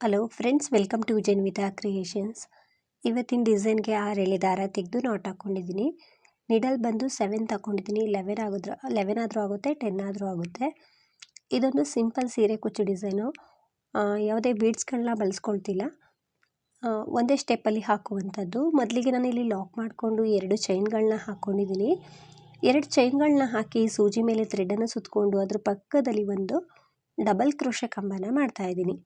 Hello friends welcome to Janvita creations ಇವತ್ತಿನ ಡಿಸೈನ್ಗೆ ಎಳೆ ದಾರ ತೆಗೆದು ನಾಟ್ ಹಾಕ್ಕೊಂಡಿದ್ದೀನಿ ನಿಡಲ್ ಬಂದು ಸೆವೆನ್ ತಗೊಂಡಿದ್ದೀನಿ ಲೆವೆನ್ ಆಗೋದ್ರ ಲೆವೆನ್ ಆದರೂ ಆಗುತ್ತೆ ಟೆನ್ ಆದರೂ ಆಗುತ್ತೆ. ಇದೊಂದು ಸಿಂಪಲ್ ಸೀರೆ ಕುಚ್ಚು ಡಿಸೈನು ಯಾವುದೇ ಬೀಡ್ಸ್ಗಳನ್ನ ಬಳಸ್ಕೊಳ್ತಿಲ್ಲ. ಒಂದೇ ಸ್ಟೆಪ್ಪಲ್ಲಿ ಹಾಕುವಂಥದ್ದು. ಮೊದಲಿಗೆ ನಾನು ಇಲ್ಲಿ ಲಾಕ್ ಮಾಡಿಕೊಂಡು ಎರಡು ಚೈನ್ಗಳನ್ನ ಹಾಕ್ಕೊಂಡಿದ್ದೀನಿ ಎರಡು ಚೈನ್ಗಳನ್ನ ಹಾಕಿ ಸೂಜಿ ಮೇಲೆ ಥ್ರೆಡನ್ನು ಸುತ್ತಕೊಂಡು ಅದ್ರ ಪಕ್ಕದಲ್ಲಿ ಒಂದು ಡಬಲ್ ಕ್ರೋಶೆ ಕಂಬನ ಮಾಡ್ತಾ ಇದ್ದೀನಿ.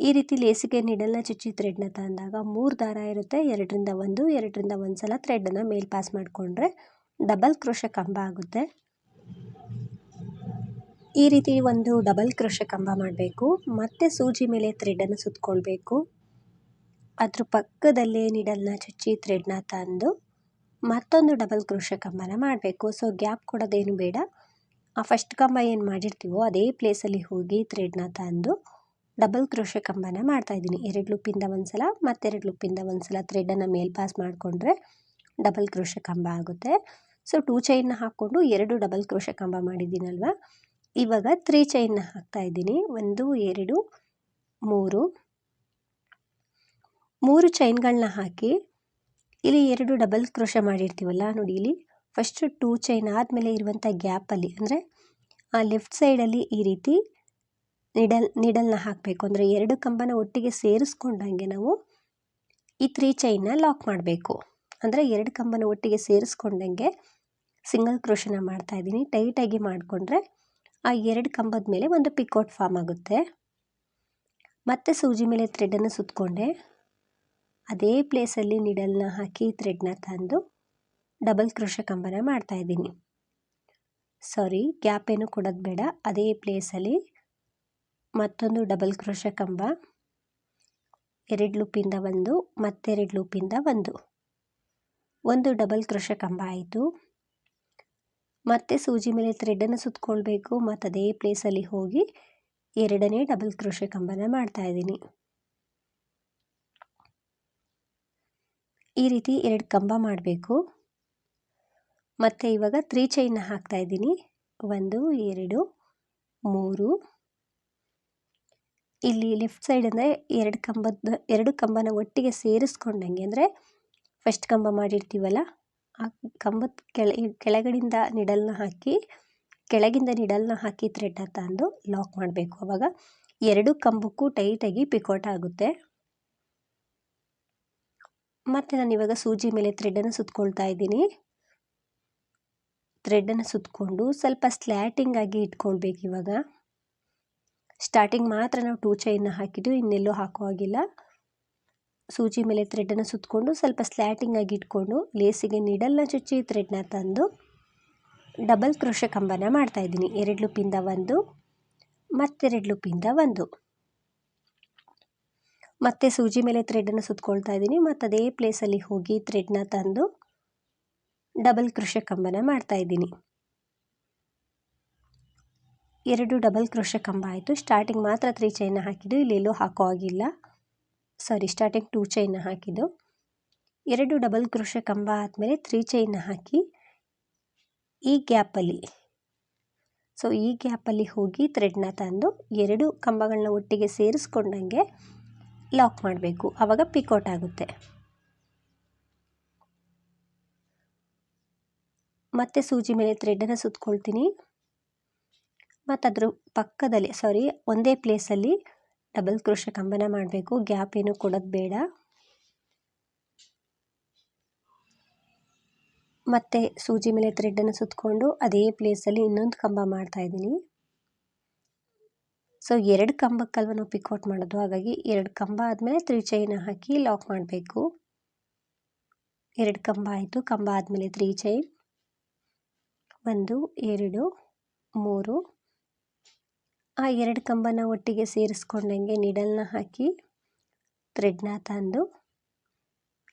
ಈ ರೀತಿ ಲೇಸಿಗೆ ನೀಡಲ್ನ ಚುಚ್ಚಿ ಥ್ರೆಡ್ನ ತಂದಾಗ ಮೂರು ದಾರ ಇರುತ್ತೆ. ಎರಡರಿಂದ ಒಂದು ಎರಡರಿಂದ ಒಂದು ಸಲ ಥ್ರೆಡನ್ನು ಮೇಲ್ ಪಾಸ್ ಮಾಡಿಕೊಂಡ್ರೆ ಡಬಲ್ ಕ್ರೋಶ ಕಂಬ ಆಗುತ್ತೆ. ಈ ರೀತಿ ಒಂದು ಡಬಲ್ ಕ್ರೋಶ ಕಂಬ ಮಾಡಬೇಕು. ಮತ್ತೆ ಸೂಜಿ ಮೇಲೆ ಥ್ರೆಡನ್ನು ಸುತ್ತಕೊಳ್ಬೇಕು ಅದ್ರ ಪಕ್ಕದಲ್ಲೇ ನಿಡಲ್ನ ಚುಚ್ಚಿ ಥ್ರೆಡ್ನ ತಂದು ಮತ್ತೊಂದು ಡಬಲ್ ಕ್ರೋಶ ಕಂಬನ ಮಾಡಬೇಕು. ಸೊ ಗ್ಯಾಪ್ ಕೊಡೋದೇನು ಬೇಡ. ಆ ಫಸ್ಟ್ ಕಂಬ ಏನು ಮಾಡಿರ್ತೀವೋ ಅದೇ ಪ್ಲೇಸಲ್ಲಿ ಹೋಗಿ ಥ್ರೆಡ್ನ ತಂದು ಡಬಲ್ ಕ್ರೋಶೆ ಕಂಬನ ಮಾಡ್ತಾಯಿದ್ದೀನಿ ಎರಡು ಲೂಪಿಂದ ಒಂದು ಸಲ ಮತ್ತೆರಡು ಲೂಪಿಂದ ಒಂದು ಸಲ ಥ್ರೆಡನ್ನು ಮೇಲ್ ಪಾಸ್ ಮಾಡಿಕೊಂಡ್ರೆ ಡಬಲ್ ಕ್ರೋಶೆ ಕಂಬ ಆಗುತ್ತೆ. ಸೊ ಟೂ ಚೈನ್ನ ಹಾಕ್ಕೊಂಡು ಎರಡು ಡಬಲ್ ಕ್ರೋಶೆ ಕಂಬ ಮಾಡಿದ್ದೀನಲ್ವ? ಇವಾಗ ತ್ರೀ ಚೈನ್ನ ಹಾಕ್ತಾ ಇದ್ದೀನಿ. ಒಂದು, ಎರಡು, ಮೂರು. ಮೂರು ಚೈನ್ಗಳನ್ನ ಹಾಕಿ ಇಲ್ಲಿ ಎರಡು ಡಬಲ್ ಕ್ರೋಶ ಮಾಡಿರ್ತೀವಲ್ಲ, ನೋಡಿ ಇಲ್ಲಿ. ಫಸ್ಟು ಟೂ ಚೈನ್ ಆದಮೇಲೆ ಇರುವಂಥ ಗ್ಯಾಪಲ್ಲಿ ಅಂದರೆ ಆ ಲೆಫ್ಟ್ ಸೈಡಲ್ಲಿ ಈ ರೀತಿ ನಿಡಲ್, ನಿಡಲ್ನ ಹಾಕಬೇಕು. ಅಂದರೆ ಎರಡು ಕಂಬನ ಒಟ್ಟಿಗೆ ಸೇರಿಸ್ಕೊಂಡಂಗೆ ನಾವು ಈ ತ್ರೀ ಚೈನ್ನ ಲಾಕ್ ಮಾಡಬೇಕು. ಅಂದರೆ ಎರಡು ಕಂಬನ ಒಟ್ಟಿಗೆ ಸೇರಿಸ್ಕೊಂಡಂಗೆ ಸಿಂಗಲ್ ಕ್ರೋಶನ ಮಾಡ್ತಾ ಇದ್ದೀನಿ. ಟೈಟಾಗಿ ಮಾಡಿಕೊಂಡ್ರೆ ಆ ಎರಡು ಕಂಬದ ಮೇಲೆ ಒಂದು ಪಿಕೋಟ್ ಫಾರ್ಮ್ ಆಗುತ್ತೆ. ಮತ್ತೆ ಸೂಜಿ ಮೇಲೆ ಥ್ರೆಡನ್ನು ಸುತ್ತಕೊಂಡೆ ಅದೇ ಪ್ಲೇಸಲ್ಲಿ ನಿಡಲ್ನ ಹಾಕಿ ಥ್ರೆಡ್ನ ತಂದು ಡಬಲ್ ಕ್ರೋಶ ಕಂಬನ ಮಾಡ್ತಾ ಇದ್ದೀನಿ. ಸಾರಿ ಗ್ಯಾಪ್ ಏನು ಕೊಡೋದು ಬೇಡ. ಅದೇ ಪ್ಲೇಸಲ್ಲಿ ಮತ್ತೊಂದು ಡಬಲ್ ಕ್ರೋಶ ಕಂಬ. ಎರಡು ಲೂಪಿಂದ ಒಂದು, ಮತ್ತೆರಡು ಲೂಪಿಂದ ಒಂದು. ಒಂದು ಡಬಲ್ ಕ್ರೋಶ ಕಂಬ ಆಯಿತು. ಮತ್ತೆ ಸೂಜಿ ಮೇಲೆ ಥ್ರೆಡನ್ನು ಸುತ್ತಕೊಳ್ಬೇಕು ಮತ್ತು ಅದೇ ಪ್ಲೇಸಲ್ಲಿ ಹೋಗಿ ಎರಡನೇ ಡಬಲ್ ಕ್ರೋಶ ಕಂಬನ ಮಾಡ್ತಾ ಇದ್ದೀನಿ. ಈ ರೀತಿ ಎರಡು ಕಂಬ ಮಾಡಬೇಕು. ಮತ್ತು ಇವಾಗ ತ್ರೀ ಚೈನ್ನ ಹಾಕ್ತಾ ಇದ್ದೀನಿ. ಒಂದು, ಎರಡು, ಮೂರು ಇಲ್ಲಿ ಲೆಫ್ಟ್ ಸೈಡ್ ಅಂದರೆ ಎರಡು ಕಂಬದ, ಎರಡು ಕಂಬನ ಒಟ್ಟಿಗೆ ಸೇರಿಸ್ಕೊಂಡಂಗೆ ಅಂದರೆ ಫಸ್ಟ್ ಕಂಬ ಮಾಡಿರ್ತೀವಲ್ಲ, ಆ ಕಂಬದ ಕೆಳ ಕೆಳಗಡೆಯಿಂದ ನಿಡಲ್ನ ಹಾಕಿ, ಕೆಳಗಿಂದ ನಿಡಲ್ನ ಹಾಕಿ ಥ್ರೆಡ್ನ ತಂದು ಲಾಕ್ ಮಾಡಬೇಕು. ಅವಾಗ ಎರಡು ಕಂಬಕ್ಕೂ ಟೈಟಾಗಿ ಪಿಕೋಟ ಆಗುತ್ತೆ. ಮತ್ತು ನಾನು ಇವಾಗ ಸೂಜಿ ಮೇಲೆ ಥ್ರೆಡನ್ನು ಸುತ್ತಕೊಳ್ತಾ ಇದ್ದೀನಿ. ಥ್ರೆಡನ್ನು ಸುತ್ತಕೊಂಡು ಸ್ವಲ್ಪ ಸ್ಲ್ಯಾಟಿಂಗ್ ಆಗಿ ಇಟ್ಕೊಳ್ಬೇಕು ಇವಾಗ. ಸ್ಟಾರ್ಟಿಂಗ್ ಮಾತ್ರ ನಾವು ಟೂ ಚೈನ್ನ ಹಾಕಿದ್ದು ಇನ್ನೆಲ್ಲೂ ಹಾಕೋ ಹಾಗಿಲ್ಲ ಸೂಜಿ ಮೇಲೆ ಥ್ರೆಡನ್ನು ಸುತ್ತಕೊಂಡು ಸ್ವಲ್ಪ ಸ್ಲ್ಯಾಟಿಂಗ್ ಆಗಿ ಇಟ್ಕೊಂಡು ಲೇಸಿಗೆ ನೀಡಲ್ಲ ಚುಚ್ಚಿ ಥ್ರೆಡ್ನ ತಂದು ಡಬಲ್ ಕ್ರೋಶ ಕಂಬನ ಮಾಡ್ತಾಯಿದ್ದೀನಿ ಎರಡು ಲೂಪಿಂದ ಒಂದು ಮತ್ತೆರಡು ಲೂಪಿಂದ ಒಂದು. ಮತ್ತೆ ಸೂಜಿ ಮೇಲೆ ಥ್ರೆಡನ್ನು ಸುತ್ತಕೊಳ್ತಾ ಇದ್ದೀನಿ. ಮತ್ತು ಅದೇ ಪ್ಲೇಸಲ್ಲಿ ಹೋಗಿ ಥ್ರೆಡ್ನ ತಂದು ಡಬಲ್ ಕ್ರೋಶ ಕಂಬನ ಮಾಡ್ತಾಯಿದ್ದೀನಿ ಎರಡು ಡಬಲ್ ಕ್ರೋಶ ಕಂಬ ಆಯಿತು. ಸ್ಟಾರ್ಟಿಂಗ್ ಮಾತ್ರ ತ್ರೀ ಚೈನ್ನ ಹಾಕಿದ್ದು. ಇಲ್ಲೆಲ್ಲೂ ಹಾಕೋ ಆಗಿಲ್ಲ ಸಾರಿ ಸ್ಟಾರ್ಟಿಂಗ್ ಟೂ ಚೈನ್ನ ಹಾಕಿದ್ದು. ಎರಡು ಡಬಲ್ ಕ್ರೋಶ ಕಂಬ ಆದಮೇಲೆ ತ್ರೀ ಚೈನ್ನ ಹಾಕಿ ಈ ಗ್ಯಾಪಲ್ಲಿ ಸೊ ಈ ಗ್ಯಾಪಲ್ಲಿ ಹೋಗಿ ಥ್ರೆಡ್ನ ತಂದು ಎರಡು ಕಂಬಗಳನ್ನ ಒಟ್ಟಿಗೆ ಸೇರಿಸ್ಕೊಂಡಂಗೆ ಲಾಕ್ ಮಾಡಬೇಕು. ಆವಾಗ ಪಿಕೌಟ್ ಆಗುತ್ತೆ. ಮತ್ತೆ ಸೂಜಿ ಮೇಲೆ ಥ್ರೆಡ್ಡನ್ನು ಸುತ್ತಕೊಳ್ತೀನಿ ಮತ್ತು ಅದ್ರ ಪಕ್ಕದಲ್ಲಿ ಸಾರಿ ಒಂದೇ ಪ್ಲೇಸಲ್ಲಿ ಡಬಲ್ ಕ್ರೋಶ ಕಂಬನ ಮಾಡಬೇಕು. ಗ್ಯಾಪ್ ಏನು ಕೊಡೋದು ಬೇಡ. ಮತ್ತು ಸೂಜಿ ಮೇಲೆ ಥ್ರೆಡ್ಡನ್ನು ಸುತ್ತಕೊಂಡು ಅದೇ ಪ್ಲೇಸಲ್ಲಿ ಇನ್ನೊಂದು ಕಂಬ ಮಾಡ್ತಾ ಇದ್ದೀನಿ. ಸೊ ಎರಡು ಕಂಬಕ್ಕಲ್ವ ನಾವು ಪಿಕ್ಔಟ್ ಮಾಡೋದು? ಹಾಗಾಗಿ ಎರಡು ಕಂಬ ಆದಮೇಲೆ ತ್ರೀ ಚೈನ ಹಾಕಿ ಲಾಕ್ ಮಾಡಬೇಕು. ಎರಡು ಕಂಬ ಆಯಿತು. ಕಂಬ ಆದಮೇಲೆ ತ್ರೀ ಚೈನ್ ಒಂದು, ಎರಡು, ಮೂರು ಆ ಎರಡು ಕಂಬನ ಒಟ್ಟಿಗೆ ಸೇರಿಸ್ಕೊಂಡಂಗೆ ನಿಡಲ್ನ ಹಾಕಿ ಥ್ರೆಡ್ನ ತಂದು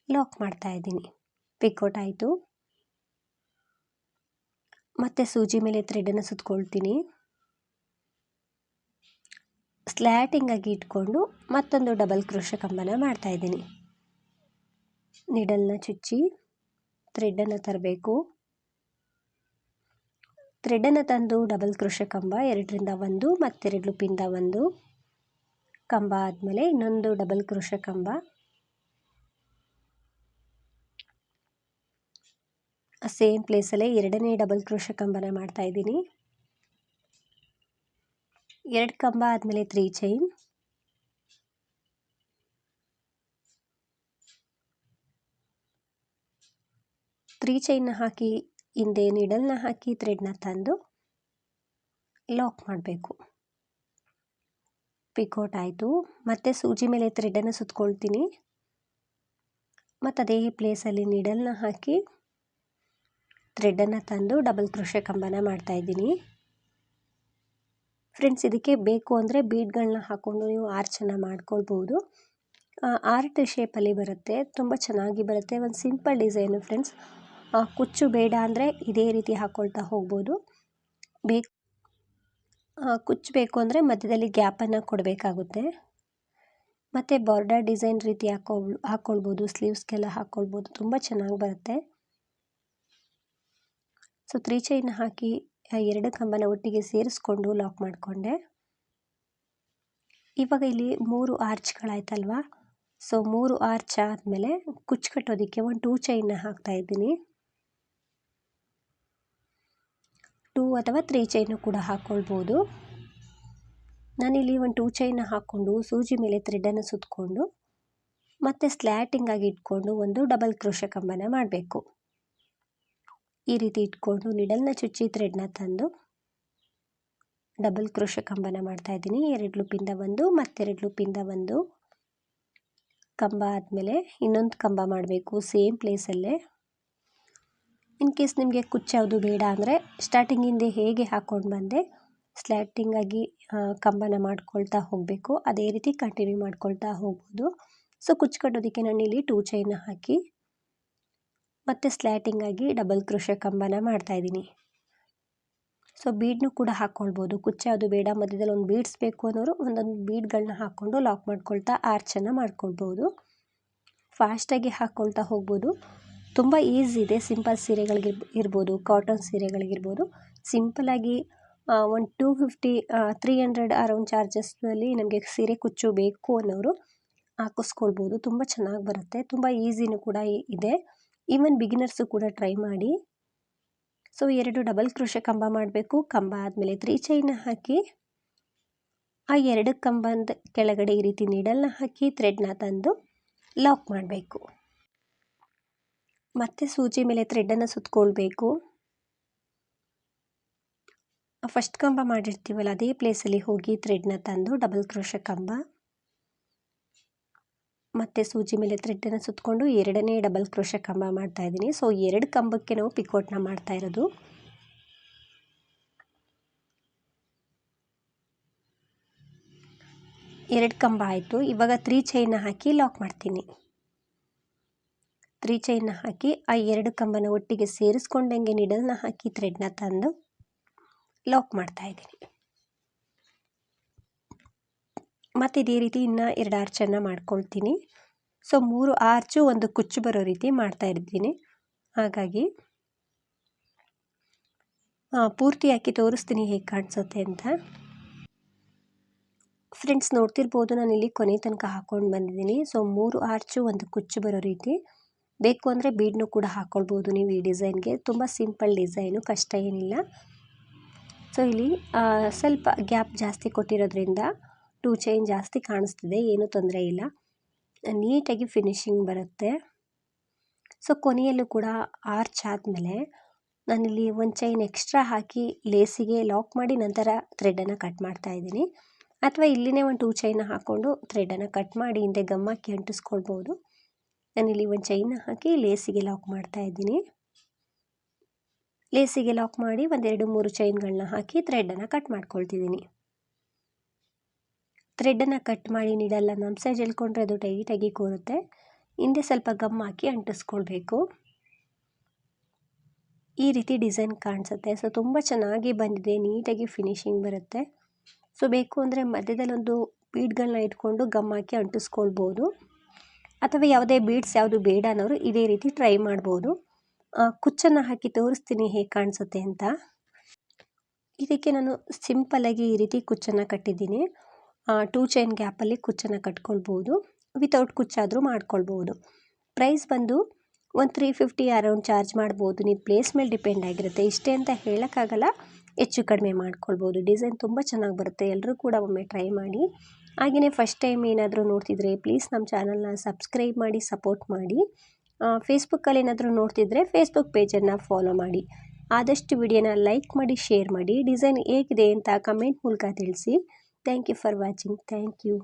ಲಾಕ್ ಮಾಡ್ತಾ ಇದ್ದೀನಿ. ಪಿಕೌಟ್ ಆಯಿತು. ಮತ್ತು ಸೂಜಿ ಮೇಲೆ ಥ್ರೆಡನ್ನು ಸುತ್ತಕೊಳ್ತೀನಿ ಸ್ಲ್ಯಾಟಿಂಗಾಗಿ ಇಟ್ಕೊಂಡು ಮತ್ತೊಂದು ಡಬಲ್ ಕ್ರೋಶ ಕಂಬನ ಮಾಡ್ತಾ ಇದ್ದೀನಿ. ನಿಡಲ್ನ ಚುಚ್ಚಿ ಥ್ರೆಡನ್ನು ತರಬೇಕು. ಥ್ರೆಡನ್ನು ತಂದು ಡಬಲ್ ಕ್ರೋಶ ಕಂಬ, ಎರಡರಿಂದ ಒಂದು, ಮತ್ತೆರಡು ಲೂಪಿಂದ ಒಂದು ಕಂಬ ಆದಮೇಲೆ ಇನ್ನೊಂದು ಡಬಲ್ ಕ್ರೋಶ ಕಂಬ. ಸೇಮ್ ಪ್ಲೇಸಲ್ಲೇ ಎರಡನೇ ಡಬಲ್ ಕ್ರೋಶ ಕಂಬನ ಮಾಡ್ತಾ ಇದ್ದೀನಿ. ಎರಡು ಕಂಬ ಆದಮೇಲೆ ತ್ರೀ ಚೈನ್ ತ್ರೀ ಚೈನ್ನ ಹಾಕಿ ಹಿಂದೆ ನಿಡಲ್ನ ಹಾಕಿ ಥ್ರೆಡ್ನ ತಂದು ಲಾಕ್ ಮಾಡಬೇಕು. ಪಿಕೋಟ್ ಆಯಿತು. ಮತ್ತೆ ಸೂಜಿ ಮೇಲೆ ಥ್ರೆಡನ್ನು ಸುತ್ಕೊಳ್ತೀನಿ. ಮತ್ತು ಅದೇ ಪ್ಲೇಸಲ್ಲಿ ನಿಡಲ್ನ ಹಾಕಿ ಥ್ರೆಡನ್ನು ತಂದು ಡಬಲ್ ಕ್ರೋಶೆ ಕಂಬನ ಮಾಡ್ತಾಯಿದ್ದೀನಿ ಫ್ರೆಂಡ್ಸ್ ಇದಕ್ಕೆ ಬೇಕು ಅಂದರೆ ಬೀಡ್ಗಳನ್ನ ಹಾಕ್ಕೊಂಡು ನೀವು ಆರ್ಚನ್ನು ಮಾಡ್ಕೊಳ್ಬೋದು. ಆರ್ಟ್ ಶೇಪಲ್ಲಿ ಬರುತ್ತೆ. ತುಂಬ ಚೆನ್ನಾಗಿ ಬರುತ್ತೆ. ಒಂದು ಸಿಂಪಲ್ ಡಿಸೈನು ಫ್ರೆಂಡ್ಸ್ ಕುಚ್ಚು ಬೇಡ ಅಂದರೆ ಇದೇ ರೀತಿ ಹಾಕ್ಕೊಳ್ತಾ ಹೋಗ್ಬೋದು. ಬೇಕು ಕುಚ್ಚು ಬೇಕು ಅಂದರೆ ಮಧ್ಯದಲ್ಲಿ ಗ್ಯಾಪನ್ನು ಕೊಡಬೇಕಾಗುತ್ತೆ. ಮತ್ತು ಬಾರ್ಡರ್ ಡಿಸೈನ್ ರೀತಿ ಹಾಕೊ ಹಾಕ್ಕೊಳ್ಬೋದು ಸ್ಲೀವ್ಸ್ಗೆಲ್ಲ ಹಾಕ್ಕೊಳ್ಬೋದು ತುಂಬ ಚೆನ್ನಾಗಿ ಬರುತ್ತೆ. ಸೊ ತ್ರೀ ಚೈನ್ ಹಾಕಿ ಎರಡು ಕಂಬನ ಒಟ್ಟಿಗೆ ಸೇರಿಸ್ಕೊಂಡು ಲಾಕ್ ಮಾಡಿಕೊಂಡೆ. ಇವಾಗ ಇಲ್ಲಿ ಮೂರು ಆರ್ಚ್ಗಳಾಯ್ತಲ್ವಾ ಸೊ ಮೂರು ಆರ್ಚ್ ಆದಮೇಲೆ ಕುಚ್ಚು ಕಟ್ಟೋದಕ್ಕೆ ಒಂದು ಟೂ ಚೈನ್ನ ಹಾಕ್ತಾ ಇದ್ದೀನಿ. ಟೂ ಅಥವಾ ತ್ರೀ ಚೈನು ಕೂಡ ಹಾಕ್ಕೊಳ್ಬೋದು ನಾನಿಲ್ಲಿ ಒಂದು ಟೂ ಚೈನ ಹಾಕ್ಕೊಂಡು ಸೂಜಿ ಮೇಲೆ ಥ್ರೆಡನ್ನು ಸುತ್ತಕೊಂಡು ಮತ್ತು ಸ್ಲ್ಯಾಟಿಂಗ್ ಆಗಿ ಇಟ್ಕೊಂಡು ಒಂದು ಡಬಲ್ ಕ್ರೋಶ ಕಂಬನ ಮಾಡಬೇಕು. ಈ ರೀತಿ ಇಟ್ಕೊಂಡು ನಿಡಲ್ನ ಚುಚ್ಚಿ ಥ್ರೆಡ್ನ ತಂದು ಡಬಲ್ ಕ್ರೋಶ ಕಂಬನ ಮಾಡ್ತಾ ಇದ್ದೀನಿ. ಎರಡು ಲೂಪಿಂದ ಒಂದು ಮತ್ತೆರಡು ಲೂಪಿಂದ ಒಂದು. ಕಂಬ ಆದಮೇಲೆ ಇನ್ನೊಂದು ಕಂಬ ಮಾಡಬೇಕು ಸೇಮ್ ಪ್ಲೇಸಲ್ಲೇ ಇನ್ ಕೇಸ್ ನಿಮಗೆ ಕುಚ್ಚು ಯಾವುದು ಬೇಡ ಅಂದರೆ ಸ್ಟಾರ್ಟಿಂಗಿಂದ ಹೇಗೆ ಹಾಕ್ಕೊಂಡು ಬಂದೆ ಸ್ಲ್ಯಾಟಿಂಗಾಗಿ ಕಂಬನ ಮಾಡ್ಕೊಳ್ತಾ ಹೋಗಬೇಕು. ಅದೇ ರೀತಿ ಕಂಟಿನ್ಯೂ ಮಾಡ್ಕೊಳ್ತಾ ಹೋಗ್ಬೋದು. ಸೊ ಕುಚ್ಚು ಕಟ್ಟೋದಕ್ಕೆ ನಾನು ಇಲ್ಲಿ ಟೂ ಚೈನ ಹಾಕಿ, ಮತ್ತು ಸ್ಲ್ಯಾಟಿಂಗಾಗಿ ಡಬಲ್ ಕ್ರೋಶ ಕಂಬನ ಮಾಡ್ತಾಯಿದ್ದೀನಿ ಸೊ ಬೀಡ್ನು ಕೂಡ ಹಾಕ್ಕೊಳ್ಬೋದು ಕುಚ್ಚು ಯಾವುದು ಬೇಡ, ಮಧ್ಯದಲ್ಲಿ ಒಂದು ಬೀಡ್ಸ್ ಬೇಕು ಅನ್ನೋರು ಒಂದೊಂದು ಬೀಡ್ಗಳನ್ನ ಹಾಕ್ಕೊಂಡು ಲಾಕ್ ಮಾಡ್ಕೊಳ್ತಾ ಆರ್ಚನ್ನು ಮಾಡ್ಕೊಳ್ಬೋದು. ಫಾಸ್ಟಾಗಿ ಹಾಕ್ಕೊಳ್ತಾ ಹೋಗ್ಬೋದು. ತುಂಬ ಈಸಿ ಇದೆ. ಸಿಂಪಲ್ ಸೀರೆಗಳಿಗೆ ಇರ್ಬೋದು ಕಾಟನ್ ಸೀರೆಗಳಿಗಿರ್ಬೋದು ಸಿಂಪಲಾಗಿ ಒಂದು two fifty three hundred around ಚಾರ್ಜಸ್ನಲ್ಲಿ ನಮಗೆ ಸೀರೆ ಕುಚ್ಚು ಬೇಕು ಅನ್ನೋರು ಹಾಕಿಸ್ಕೊಳ್ಬೋದು. ತುಂಬ ಚೆನ್ನಾಗಿ ಬರುತ್ತೆ. ತುಂಬ ಈಸಿನೂ ಕೂಡ ಇದೆ. ಈವನ್ ಬಿಗಿನರ್ಸು ಕೂಡ ಟ್ರೈ ಮಾಡಿ. ಸೊ ಎರಡು ಡಬಲ್ ಕ್ರೋಶ ಕಂಬ ಮಾಡಬೇಕು. ಕಂಬ ಆದಮೇಲೆ ತ್ರೀ ಚೈನ ಹಾಕಿ, ಆ ಎರಡು ಕಂಬದ ಕೆಳಗಡೆ ಈ ರೀತಿ ನೀಡಲ್ನ ಹಾಕಿ ಥ್ರೆಡ್ನ ತಂದು ಲಾಕ್ ಮಾಡಬೇಕು. ಮತ್ತೆ ಸೂಜಿ ಮೇಲೆ ಥ್ರೆಡ್ಡನ್ನು ಸುತ್ತಕೊಳ್ಬೇಕು ಫಸ್ಟ್ ಕಂಬ ಮಾಡಿರ್ತೀವಲ್ಲ, ಅದೇ ಪ್ಲೇಸಲ್ಲಿ ಹೋಗಿ ಥ್ರೆಡ್ನ ತಂದು ಡಬಲ್ ಕ್ರೋಶ ಕಂಬ. ಮತ್ತೆ ಸೂಜಿ ಮೇಲೆ ಥ್ರೆಡ್ಡನ್ನು ಸುತ್ತಕೊಂಡು ಎರಡನೇ ಡಬಲ್ ಕ್ರೋಶ ಕಂಬ ಮಾಡ್ತಾ ಇದ್ದೀನಿ. ಸೊ ಎರಡು ಕಂಬಕ್ಕೆ ನಾವು ಪಿಕೋಟ್ನ ಮಾಡ್ತಾ ಇರೋದು. ಎರಡು ಕಂಬ ಆಯಿತು. ಇವಾಗ ತ್ರೀ ಚೈನ್ನ ಹಾಕಿ ಲಾಕ್ ಮಾಡ್ತೀನಿ. ತ್ರೀ ಚೈನ್ನ ಹಾಕಿ ಆ ಎರಡು ಕಂಬನ ಒಟ್ಟಿಗೆ ಸೇರಿಸ್ಕೊಂಡಂಗೆ ನಿಡಲ್ನ ಹಾಕಿ ಥ್ರೆಡ್ನ ತಂದು ಲಾಕ್ ಮಾಡ್ತಾ ಇದ್ದೀನಿ. ಮತ್ತು ಇದೇ ರೀತಿ ಇನ್ನು ಎರಡು ಆರ್ಚನ್ನು ಮಾಡ್ಕೊಳ್ತೀನಿ. ಸೊ ಮೂರು ಆರ್ಚು ಒಂದು ಕುಚ್ಚು ಬರೋ ರೀತಿ ಮಾಡ್ತಾ ಇದ್ದೀನಿ ಹಾಗಾಗಿ ಪೂರ್ತಿ ಹಾಕಿ ತೋರಿಸ್ತೀನಿ ಹೇಗೆ ಕಾಣಿಸುತ್ತೆ ಅಂತ. ಫ್ರೆಂಡ್ಸ್ ನೋಡ್ತಿರ್ಬೋದು ನಾನು ಇಲ್ಲಿ ಕೊನೆ ತನಕ ಹಾಕ್ಕೊಂಡು ಬಂದಿದ್ದೀನಿ. ಸೊ ಮೂರು ಆರ್ಚು ಒಂದು ಕುಚ್ಚು ಬರೋ ರೀತಿ. ಬೇಕು ಅಂದರೆ ಬೀಡ್ನು ಕೂಡ ಹಾಕ್ಕೊಳ್ಬೋದು ನೀವು ಈ ಡಿಸೈನ್ಗೆ. ತುಂಬ ಸಿಂಪಲ್ ಡಿಸೈನು, ಕಷ್ಟ ಏನಿಲ್ಲ. ಸೊ ಇಲ್ಲಿ ಸ್ವಲ್ಪ ಗ್ಯಾಪ್ ಜಾಸ್ತಿ ಕೊಟ್ಟಿರೋದ್ರಿಂದ ಟೂ ಚೈನ್ ಜಾಸ್ತಿ ಕಾಣಿಸ್ತಿದೆ, ಏನೂ ತೊಂದರೆ ಇಲ್ಲ. ನೀಟಾಗಿ ಫಿನಿಶಿಂಗ್ ಬರುತ್ತೆ. ಸೊ ಕೊನೆಯಲ್ಲೂ ಕೂಡ ಆರ್ಚ್ ಆದಮೇಲೆ ನಾನಿಲ್ಲಿ ಒಂದು ಚೈನ್ ಎಕ್ಸ್ಟ್ರಾ ಹಾಕಿ ಲೇಸಿಗೆ ಲಾಕ್ ಮಾಡಿ ನಂತರ ಥ್ರೆಡನ್ನು ಕಟ್ ಮಾಡ್ತಾ ಇದ್ದೀನಿ. ಅಥವಾ ಇಲ್ಲಿನೇ ಒಂದು ಟೂ ಚೈನ್ ಹಾಕ್ಕೊಂಡು ಥ್ರೆಡನ್ನು ಕಟ್ ಮಾಡಿ ಹಿಂದೆ ಗಮ್ಮಾಕಿ ಅಂಟಿಸ್ಕೊಳ್ಬೋದು. ನಾನಿಲ್ಲಿ ಒಂದು ಚೈನ್ನ ಹಾಕಿ ಲೇಸಿಗೆ ಲಾಕ್ ಮಾಡ್ತಾ ಇದ್ದೀನಿ. ಲೇಸಿಗೆ ಲಾಕ್ ಮಾಡಿ ಒಂದೆರಡು ಮೂರು ಚೈನ್ಗಳನ್ನ ಹಾಕಿ ಥ್ರೆಡನ್ನು ಕಟ್ ಮಾಡ್ಕೊಳ್ತಿದ್ದೀನಿ. ಥ್ರೆಡ್ಡನ್ನು ಕಟ್ ಮಾಡಿ ನೀಡಲ್ಲ ನಮ್ಮ ಸೈಜ್ ಎಳ್ಕೊಂಡ್ರೆ ಅದು ಟೈಟಾಗಿ ಕೂರುತ್ತೆ. ಹಿಂದೆ ಸ್ವಲ್ಪ ಗಮ್ ಹಾಕಿ ಅಂಟಿಸ್ಕೊಳ್ಬೇಕು. ಈ ರೀತಿ ಡಿಸೈನ್ ಕಾಣಿಸುತ್ತೆ. ಸೊ ತುಂಬ ಚೆನ್ನಾಗಿ ಬಂದಿದೆ. ನೀಟಾಗಿ ಫಿನಿಶಿಂಗ್ ಬರುತ್ತೆ. ಸೊ ಬೇಕು ಅಂದರೆ ಮಧ್ಯದಲ್ಲೊಂದು ಬೀಡ್ಗಳನ್ನ ಇಟ್ಕೊಂಡು ಗಮ್ ಹಾಕಿ ಅಂಟಿಸ್ಕೊಳ್ಬೋದು. ಅಥವಾ ಯಾವುದೇ ಬೀಡ್ಸ್ ಯಾವುದು ಬೇಡ ಅನ್ನೋರು ಇದೇ ರೀತಿ ಟ್ರೈ ಮಾಡ್ಬೋದು. ಕುಚ್ಚನ್ನು ಹಾಕಿ ತೋರಿಸ್ತೀನಿ ಹೇಗೆ ಕಾಣಿಸುತ್ತೆ ಅಂತ. ಇದಕ್ಕೆ ನಾನು ಸಿಂಪಲಾಗಿ ಈ ರೀತಿ ಕುಚ್ಚನ್ನು ಕಟ್ಟಿದ್ದೀನಿ. ಟೂ ಚೈನ್ ಗ್ಯಾಪಲ್ಲಿ ಕುಚ್ಚನ್ನು ಕಟ್ಕೊಳ್ಬೋದು. ವಿತೌಟ್ ಕುಚ್ಚಾದರೂ ಮಾಡ್ಕೊಳ್ಬೋದು. ಪ್ರೈಸ್ ಬಂದು ಒಂದು ತ್ರೀ ಫಿಫ್ಟಿ ಅರೌಂಡ್ ಚಾರ್ಜ್ ಮಾಡ್ಬೋದು. ನೀವು ಪ್ಲೇಸ್ ಮೇಲೆ ಡಿಪೆಂಡ್ ಆಗಿರುತ್ತೆ. ಇಷ್ಟೇ ಅಂತ ಹೇಳೋಕ್ಕಾಗಲ್ಲ, ಹೆಚ್ಚು ಕಡಿಮೆ ಮಾಡ್ಕೊಳ್ಬೋದು. ಡಿಸೈನ್ ತುಂಬ ಚೆನ್ನಾಗಿ ಬರುತ್ತೆ. ಎಲ್ಲರೂ ಕೂಡ ಒಮ್ಮೆ ಟ್ರೈ ಮಾಡಿ. ಹಾಗೆಯೇ ಫಸ್ಟ್ ಟೈಮ್ ಏನಾದರೂ ನೋಡ್ತಿದ್ರೆ ಪ್ಲೀಸ್ ನಮ್ಮ ಚಾನಲ್ನ ಸಬ್ಸ್ಕ್ರೈಬ್ ಮಾಡಿ ಸಪೋರ್ಟ್ ಮಾಡಿ. ಫೇಸ್ಬುಕ್ಕಲ್ಲಿ ಏನಾದರೂ ನೋಡ್ತಿದ್ರೆ ಫೇಸ್ಬುಕ್ ಪೇಜನ್ನು ಫಾಲೋ ಮಾಡಿ. ಆದಷ್ಟು ವಿಡಿಯೋನ ಲೈಕ್ ಮಾಡಿ ಶೇರ್ ಮಾಡಿ. ಡಿಸೈನ್ ಹೇಗಿದೆ ಅಂತ ಕಮೆಂಟ್ ಮೂಲಕ ತಿಳಿಸಿ. Thank you for watching thank you